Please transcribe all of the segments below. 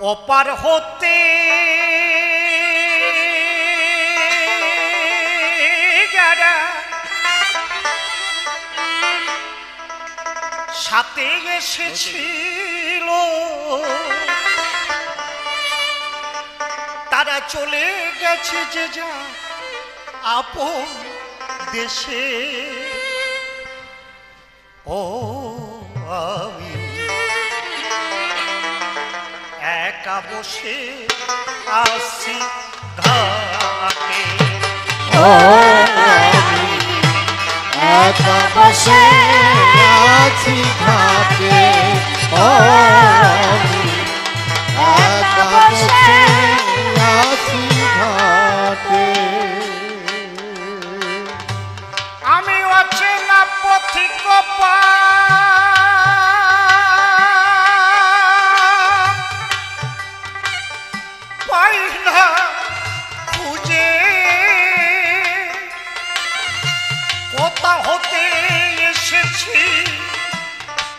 ওপার হতে যারা সাথে এসেছিল। তারা চলে গেছে যে যা আপন দেশে। ও আমি বসে আসি ঘাটে। একা বসে আছি ঘাটে। ও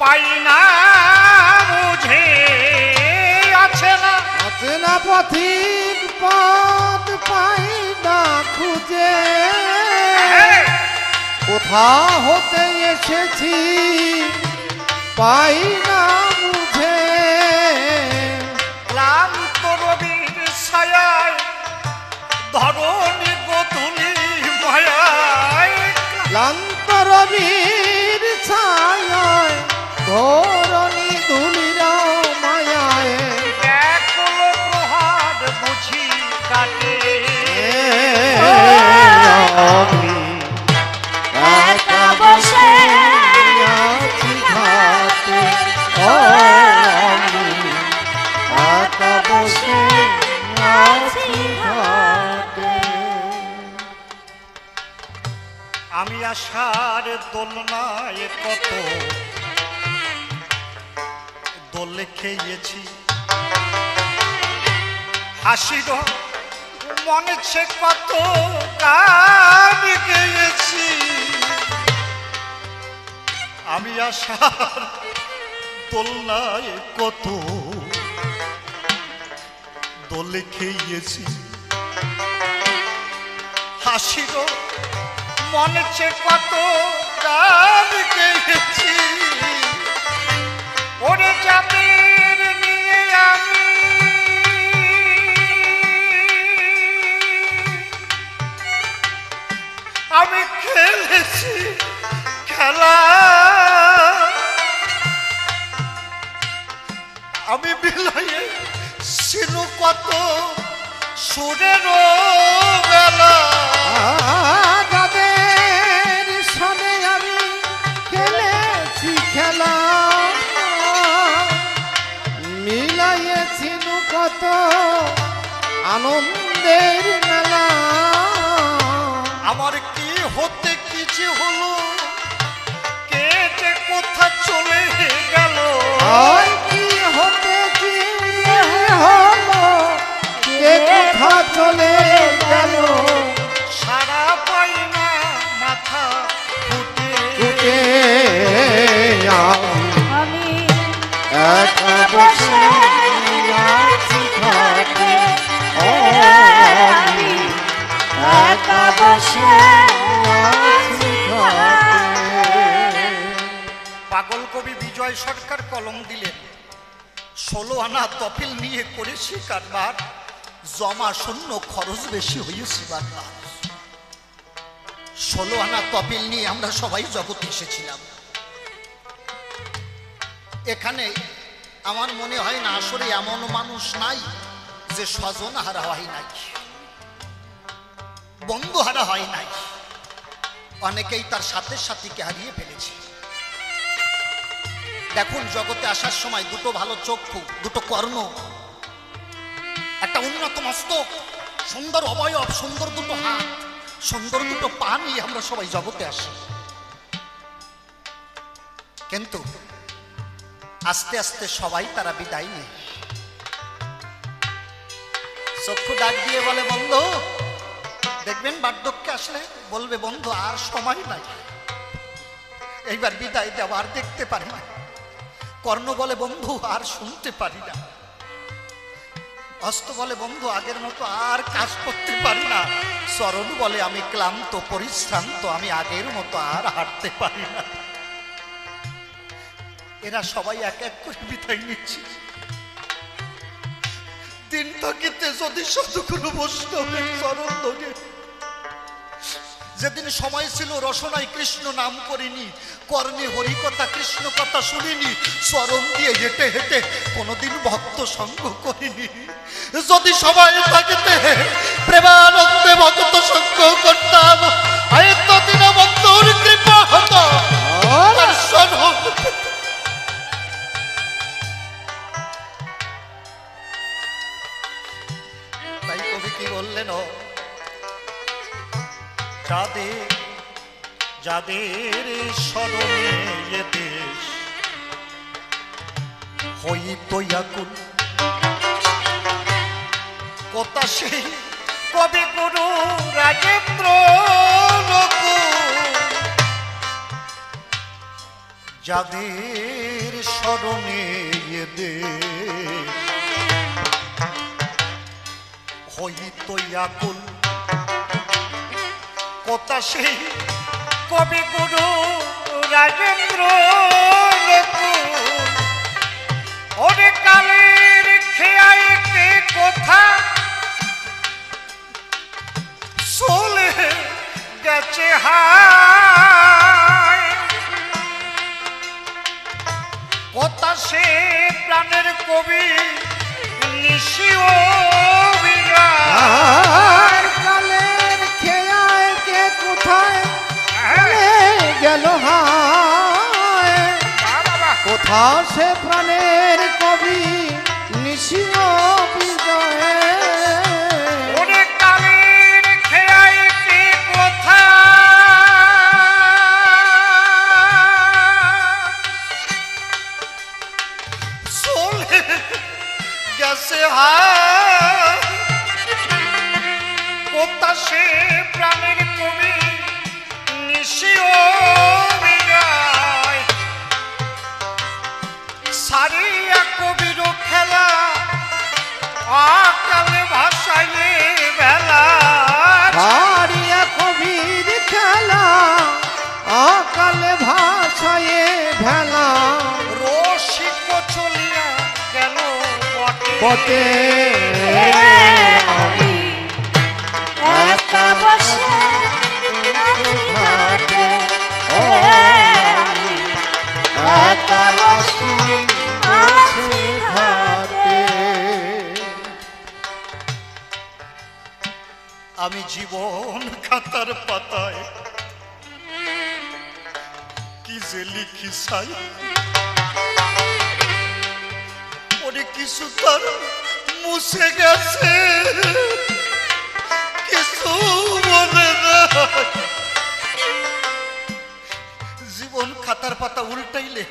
পাই না বুঝে আছে না। আছে না পথিক পথ পাই না খুঁজে। কোথা হতে এসেছি পাই না বুঝে। ক্লান্ত রবির ছায়ায় ধরণী গতুলি মায়ায় ক্লান্ত রবির ছায় ধরণী ধুলির মায়ায়। ব্যাকুল প্রহার বুঝি কাটে আমি একা বসে আছি ঘাটে। ও আমি একা বসে আছি ঘাটে। আমি আশার দোলনায় কত দোলে খেয়েছি হাসির মনেছে কত গান গেয়েছি। আমি আশার দোলনায় কত দোলে খেয়েছি হাসির মনেছে কত গান গেয়েছি। ওরে নিয়ে আমি খেলেছি খেলা। আমি কত সুরের বেলা। home. পাগল কবি বিজয় সরকার কলম দিলেন, ষোলো আনা তফিল নিয়ে করেছি কারবার, জমা শূন্য খরচ বেশি হয়েছে বারবার। ষোলো আনা তপিল নিয়ে আমরা সবাই জগতে এসেছিলাম। এখানে আমার মনে হয় না আসলে এমন মানুষ নাই যে স্বজন হারা হয় নাই। বন্ধু হারা হয় নাই। অনেকেই তার সাথে সাথীকে হারিয়ে ফেলেছে। দেখুন, জগতে আসার সময় দুটো ভালো চক্ষু, দুটো কর্ণ, একটা উন্নত মস্তক, সুন্দর অবয়ব, সুন্দর দুটো হাত, সুন্দর দুটো পা নিয়ে আমরা সবাই জগতে আসি। কিন্তু আস্তে আস্তে সবাই তারা বিদায় নেয়। চক্ষু ডাক দিয়ে বলে, বন্ধু দেখবেন বার্ধক্যে আসলে বলবে, বন্ধু, আর সময় নাই। এইবার বিদায় দেওয়া আর দেখতে পারি না। কর্ণ বলে, বন্ধু, আর শুনতে পারি না। অস্ত বলে, বন্ধু, আগের মতো আর কাজ করতে পারি না। সরল বলে, আমি ক্লান্ত, পরিশ্রান্ত, আমি আগের মতো আর হাঁটতে পারি না। এরা সবাই এক এক করে বিদায় নিচ্ছে। দিন থাকিতে যদি সদগুরু বৈষ্ণবের চরণ ধরে যেদিন সময় ছিল রসনায় কৃষ্ণ নাম করিনি। কর্মে হরিকথা কৃষ্ণ কথা শুনিনি। চরণ দিয়ে হেঁটে হেঁটে কোনোদিন ভক্ত সঙ্গ করিনি। যদি সময় থাকিতে প্রেমানন্দে ভক্ত সঙ্গ করতাম। হয়তো দীনবন্ধুর কৃপা হতো। দর্শন। তাই কবি কি বললেন ও যাদের যাদের স্মরণে এ দেশ হইত ইয়াকুল কথা সেই, কবি গুরু রাজেন্দ্র। যাদের স্মরণে এ দেশ হইত ইয়াকুল কথা সেই কবি গুরু রাজেন্দ্র খেয়াইতে কথা? গেছে সে প্রাণের কবি নিশিও আর গেল হা কোথাও সে প্রাণের বটে আমি একা বসে আছি ঘাটে আমি একা বসে আমি জীবন খাতার পাতায় কি যে লিখি সাই? কিছু তার মুছে গেছে। কিছু মনে জীবন খাতার পাতা উল্টাইলে,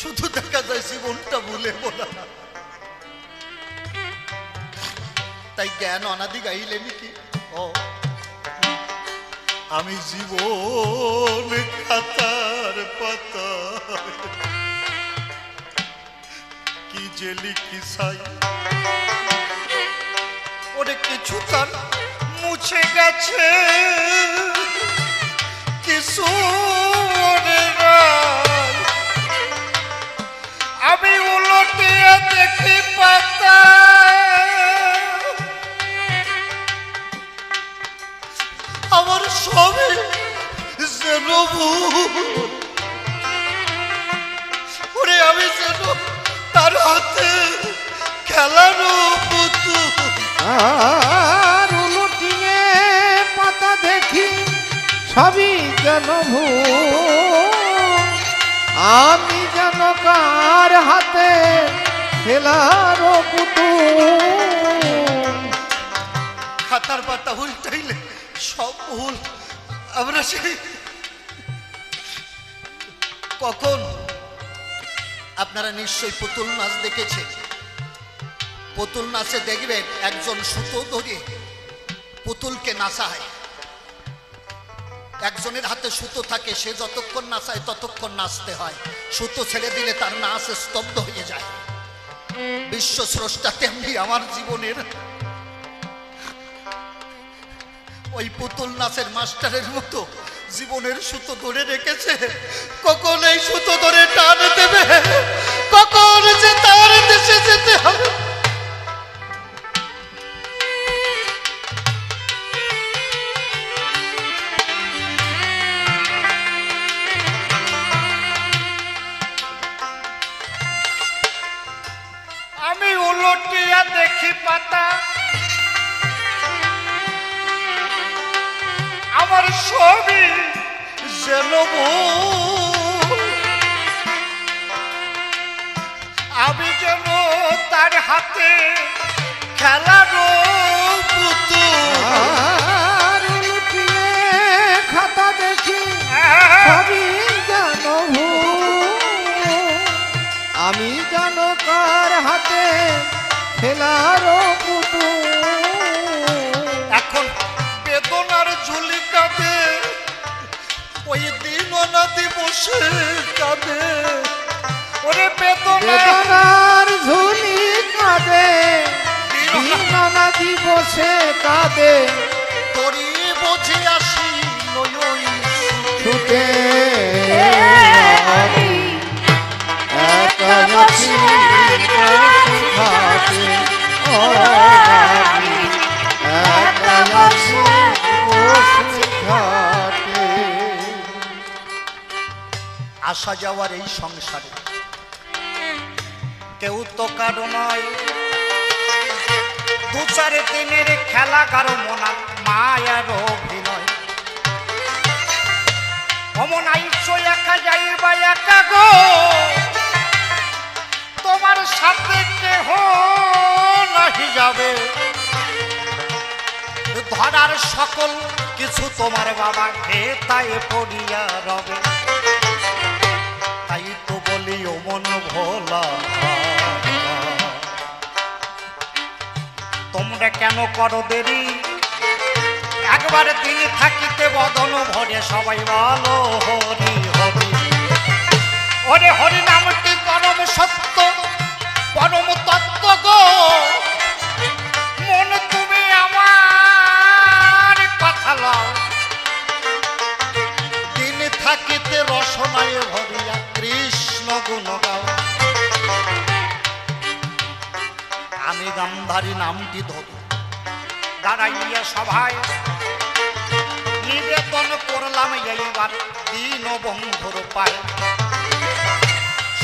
শুধু দেখা যায় জীবনটা ভুলে বলা তাই জ্ঞান অনাদি গাইলে নাকি? ও, আমি জীবন খাতার পাতা যে লিখি সাই ওরে কিছু তার মুছে গেছে কিছু। আমি উলটিয়ে দেখি পাতা আমার সবই যেন ভুল। ওরে আমি যেন তার হাতে খেলানো পুতুল আর উলুটিয়ে পাতা দেখি সবই যেন আমি যেন কার হাতে খেলার পুতুল খাতার পাতা উল্টাইলে সব ভুল। আমরা সেই কখন আপনারা নিশ্চয়ই পুতুল নাচ দেখেছে। পুতুল নাচে দেখবেন একজন সুতো ধরে পুতুলকে নাচায়। একজনের হাতে সুতো থাকে, সে যতক্ষণ নাচায় ততক্ষণ নাচতে হয়। সুতো ছেড়ে দিলে তার নাচ স্তব্ধ হয়ে যায়। বিশ্ব স্রষ্টা তেমনি আমার জীবনের। ওই পুতুল নাচের মাস্টারের মতো জীবনের সুতো ধরে রেখেছে। কখন এই সুতো ধরে টান দেবে? কখন যে তার দেশে যেতে হবে? আমি উলটিয়া দেখি পাতা। আমার ছবি যেন। আমি যেন তার হাতে খেলার বসে কাঁদে। ওরে বেদনা। বেদনার ঝুলি কাঁদে। দিননা দিবসে কাঁদে। তরি বুঝে আসি ছুটে আমি একা বসে আছি আসা যাওয়ার এই সংসারে। কেউ তো কারও নয়। দু চার দিনের খেলা কারও মনা মায়ার অভিনয়। অমন আইসো একা যাইবা একা গো। তোমার সাথে কেহ নাহি যাবে। ধরার সকল কিছু তোমার বাবা তাই পড়িয়া রবে। তোমরা কেন করো দেরি? একবার দিন থাকিতে বদন ভরে সবাই বলো, হরি হরি। ওরে হরি নামটি পরম সত্য, পরম তত্ত্ব গো। মন তুমি আমার কথা লও। দিন থাকিতে রসনায় ভরিয়া কৃষ্ণ গুণ গাও। আমি গান্ধারী নামটি ধরি দাঁড়াইয়া সভায় নিবেদন করলাম এইবার দিন বন্ধুর পায়।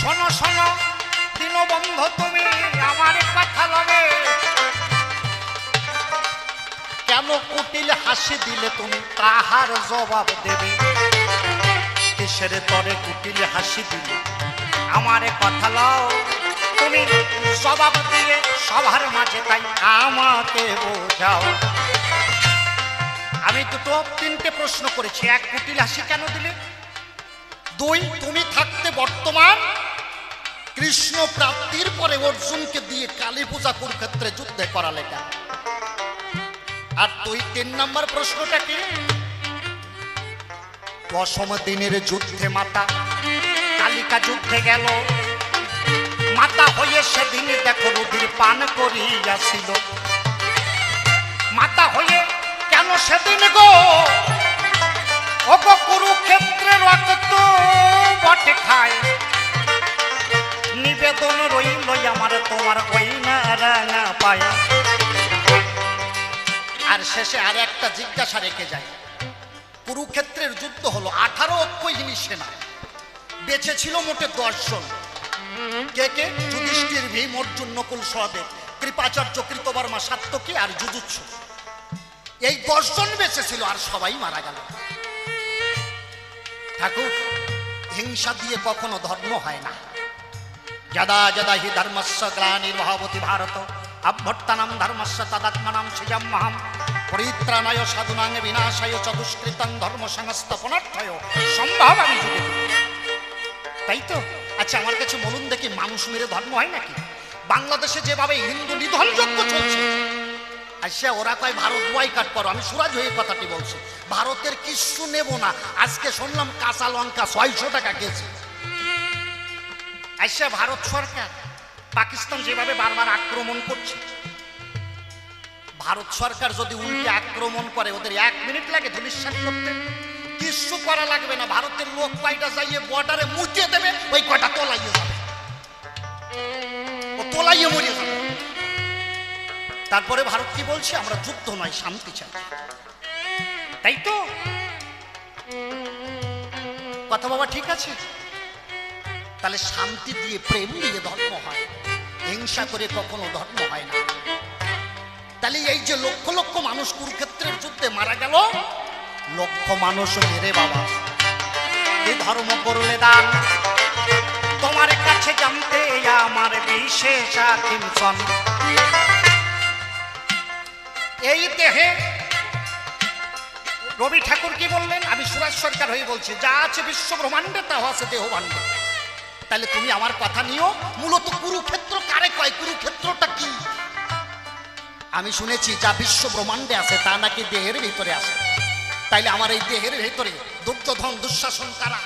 শোনো শোনো দিন বন্ধু তুমি আমার কথা লবে। কেন কুটিলে হাসি দিলে তুমি? তাহার জবাব দেবে? কিসের তরে কুটিলে হাসি দিলে? আমার কথা লও। তুমি দিয়ে সবার মাঝে তাই আমাকে বোঝাও। আমি দুটো, তিনটে প্রশ্ন করেছি, এক কুটিল হাসি কেন দিলে? দুই, তুমি থাকতে বর্তমান। কৃষ্ণ প্রাপ্তির পরে অর্জুনকে দিয়ে কালী পূজা কুরুক্ষেত্রে যুদ্ধে করালে আর তুই তিন নম্বর প্রশ্নটা কি? দশম দিনের যুদ্ধে মাতা, কালিকা যুদ্ধে গেল। মাতা হয়ে সেদিন দেখো রুধির পান করিয়াছিল। মাতা হয়ে কেন সেদিন গো? রক্ত বটে খায়। নিবেদন রইল আমার তোমার ওই না পায়। আর শেষে আর একটা জিজ্ঞাসা রেখে যায় কুরুক্ষেত্রের যুদ্ধ হলো আঠারো অক্ষয়হীনী সেনা। বেঁচে ছিল মোটে দশজন কে কে? যুধিষ্ঠির ভীম, অর্জুন, নকুল, সহদেব। কৃপাচার্য, কৃতবর্মা সাত্যকী আর যুজুৎসু এই দশজন বেঁচে ছিল আর সবাই মারা গেল। ঠাকুর, হিংসা দিয়ে কখনো ধর্ম হয় না। যদা যদা হি ধর্মস্য গ্লানির্ভবতি ভারত অভ্যর্তনম ধর্মস্য তদাত্মনাম সৃজম্মহম পরিত্রাণায় সাধুনাং বিনাশায় চতুষ্কৃতং ধর্ম সংস্থাপনার্থয় সম্ভব আমি। তাই তো? আচ্ছা আমার কাছে বলুন দেখি, মানুষ মেরে ধর্ম হয় নাকি? বাংলাদেশে যেভাবে হিন্দু নিধনযজ্ঞ চলছে আচ্ছা ওরা কয়, ভারত বয়কাট করো। আমি সুরাজ হয়ে কথাটি বলছি। ভারতের কিচ্ছু নেব না। আজকে শুনলাম কাঁচা লঙ্কা ছয়শো টাকা কেজি। আচ্ছা ভারত সরকার, পাকিস্তান যেভাবে বারবার আক্রমণ করছে, ভারত সরকার যদি উল্টে আক্রমণ করে, ওদের এক মিনিট লাগে ধুলিশ্বাস করতে। কিচ্ছু করা লাগবে না। ভারতের লোক কয়টা যাইয়ে বর্ডারে মুচিয়ে তারপরে ভারত কি বলছে? আমরা যুদ্ধ নয়, শান্তি চাই। তাই তো? কথা বাবা ঠিক আছে? তাহলে শান্তি দিয়ে প্রেম দিয়ে ধর্ম হয়। হিংসা করে কখনো ধর্ম হয় না। তাহলে এই যে লক্ষ লক্ষ মানুষ কুরুক্ষেত্রের যুদ্ধে মারা গেল, লক্ষ মানুষ মেরে বাবা। এই ধর্ম করলে দান। তোমার কাছে জানতে আমার বিশেষ আকিমসন এই দেহে রবি ঠাকুর কি বললেন? আমি সুরাজ সরকার হয়ে বলছি, যা আছে বিশ্ব ব্রহ্মাণ্ডে আছে দেহ তাহলে তুমি আমার কথা নিও। মূলত কুরুক্ষেত্র কারে কয়? কুরুক্ষেত্রটা কি? আমি শুনেছি, যা বিশ্ব ব্রহ্মাণ্ডে আছে, তা নাকি দেহের ভিতরে আছে? তাইলে আমার এই দেহের ভিতরে দুর্যোধন দুঃশাসন কারা?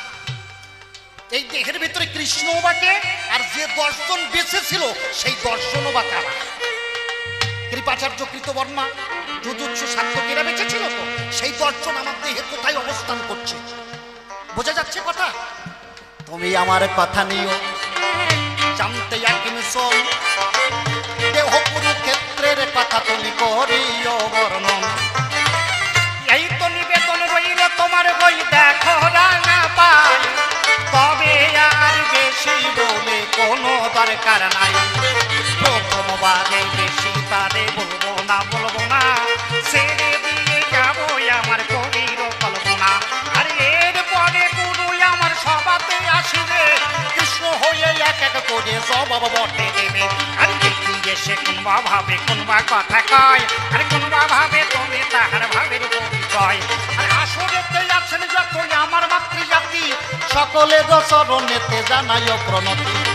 এই দেহের ভিতরে কৃষ্ণ বাকে আর যে দর্শন বেঁচে ছিল, সেই দর্শনও বা কারা? কৃপাচার্য কৃতবর্মা যুজুৎসু সাত্যকীরা বেঁচে ছিল তো? সেই দর্শন আমার দেহে কোথায় অবস্থান করছে? বোঝা যাচ্ছে কথা? তুমি আমার কথা নিও। জানতে একদিন শোন। দেহ কুরুক্ষেত্রের কথা তুমি করিও বর্ণন। এই তো নিবেদন রইল তোমার বই, দেখো রাঙা পাই তবে আর বেশি বলে কোনো দরকার নাই। প্রথমবারে বেশি তারে বলব না বলব না। ছেড়ে দিয়ে যাব আমার কবির কল্পনা। আর এর পরে গুরু আমার সবাতে আসিবে। কৃষ্ণ হয়ে এক এক দেবে। আর দেখি এসে কোনবা ভাবে কোনবা কথা কয়। আর কোনবা আর আসরেতে আছেন যতই আমার মাতৃজাতি, সকলের চরণেতে জানাই প্রণতি।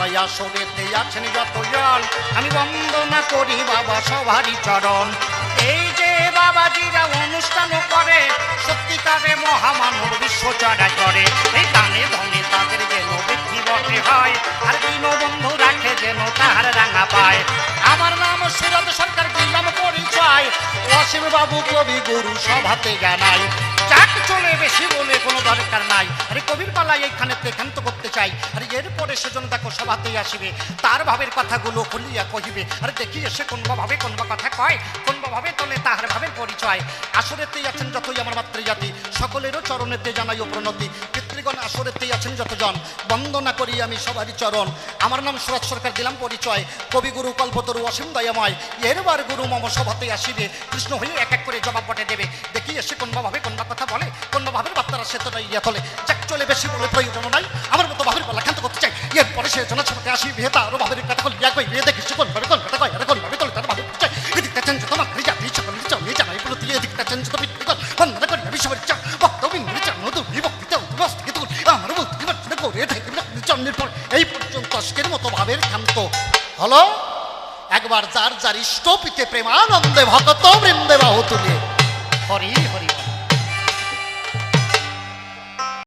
পিতৃগণাই আসরেতে আছেন জল আমি বন্দনা করি বাবা সবারই চরণ। এই যে বাবাজিরা অনুষ্ঠান করে, সত্যিকারে মহামানব বিশ্ব চড়া করে। এই কানে ধনে তাদের যেন বৃদ্ধি বটে হয়, আর দীনবন্ধু রাখে যেন তাহার রাঙা পায়। আমার নাম সুরত সরকার। অসীম বাবু কবি গুরু সভাতে জানাই। যাক চলে বেশি বলে কোনো দরকার নাই। আরে কবির পালাই এইখানে ক্ষান্ত করতে চাই। আরে এরপরে সেজন্য দেখো সভাতেই আসিবে। তার ভাবের কথাগুলো খুলিয়া কহিবে। আরে দেখি এসে কোনবা ভাবে কোনবা কথা কয় কোনবা ভাবে তোলে তাহার ভাবের পরিচয়। আসরেতেই আছেন যতই আমার মাতৃজাতি, সকলেরও চরণেতে জানাই ও প্রণতি। পিতৃগণ আসরেতেই আছেন যতজন, বন্দনা করি আমি সবারই চরণ। আমার নাম সুরজ সরকার দিলাম পরিচয়। কবিগুরু কল্পতরু অসীম দয়াময়। এরবার গুরু মম সভাতে আসিবে। কৃষ্ণ হয়ে এক এক করে জবাব বটে দেবে। দেখি এসে কোনবা ভাবে কোনবা কথা বলে কোনবা ভাবের বার্তারা সে তো ইয়া তলে যাক, চলে বেশি বলে প্রয়োজন নাই। আমার মতো ভাবের বলা ক্ষান্ত করতে চাই। এরপরে সে জন সভাতে আসিবে তারও ভাবের কথা বলি এক বিয়ে দেখি কোন ভাবে কোন কথা কয় কোন ভাবে তোলে তার ভাবে চাই এদিকটা চেঞ্জ তোমার নিজা নিজা করে নিজা নিজা নাই বলতে এদিকটা চেঞ্জ তো পিতৃগণ বন্দনা করি চন্দ্রের পর। এই পর্যন্ত আজকের মতো ভাবের ক্ষান্ত। হলো, একবার যার যার ইষ্টপিতে প্রেমানন্দে ভগত বৃন্দে বাহু তুলে হরি হরি